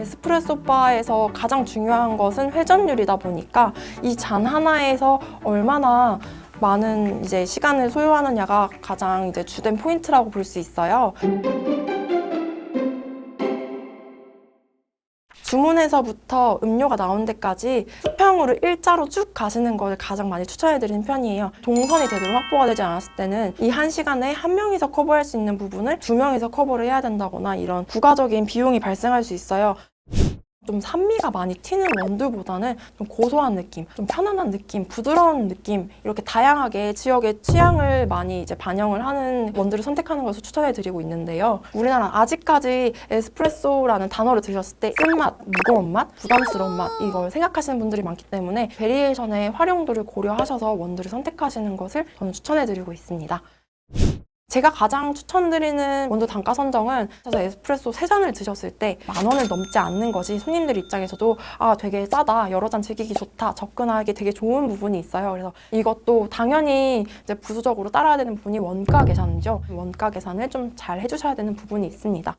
에스프레소 바에서 가장 중요한 것은 회전율이다 보니까 이 잔 하나에서 얼마나 많은 이제 시간을 소요하느냐가 가장 이제 주된 포인트라고 볼 수 있어요. 주문에서부터 음료가 나온 데까지 수평으로 일자로 쭉 가시는 걸 가장 많이 추천해드리는 편이에요. 동선이 제대로 확보가 되지 않았을 때는 이 한 시간에 한 명이서 커버할 수 있는 부분을 두 명이서 커버를 해야 된다거나 이런 부가적인 비용이 발생할 수 있어요. 좀 산미가 많이 튀는 원두보다는 좀 고소한 느낌, 좀 편안한 느낌, 부드러운 느낌 이렇게 다양하게 지역의 취향을 많이 이제 반영을 하는 원두를 선택하는 것을 추천해 드리고 있는데요. 우리나라 아직까지 에스프레소라는 단어를 들으셨을 때 쓴맛, 무거운 맛, 부담스러운 맛 이걸 생각하시는 분들이 많기 때문에 베리에이션의 활용도를 고려하셔서 원두를 선택하시는 것을 저는 추천해 드리고 있습니다. 제가 가장 추천드리는 원두 단가 선정은 그래서 에스프레소 세 잔을 드셨을 때 만 원을 넘지 않는 것이 손님들 입장에서도 아 되게 싸다 여러 잔 즐기기 좋다 접근하기 되게 좋은 부분이 있어요. 그래서 이것도 당연히 이제 부수적으로 따라야 되는 부분이 원가 계산이죠. 원가 계산을 좀 잘 해주셔야 되는 부분이 있습니다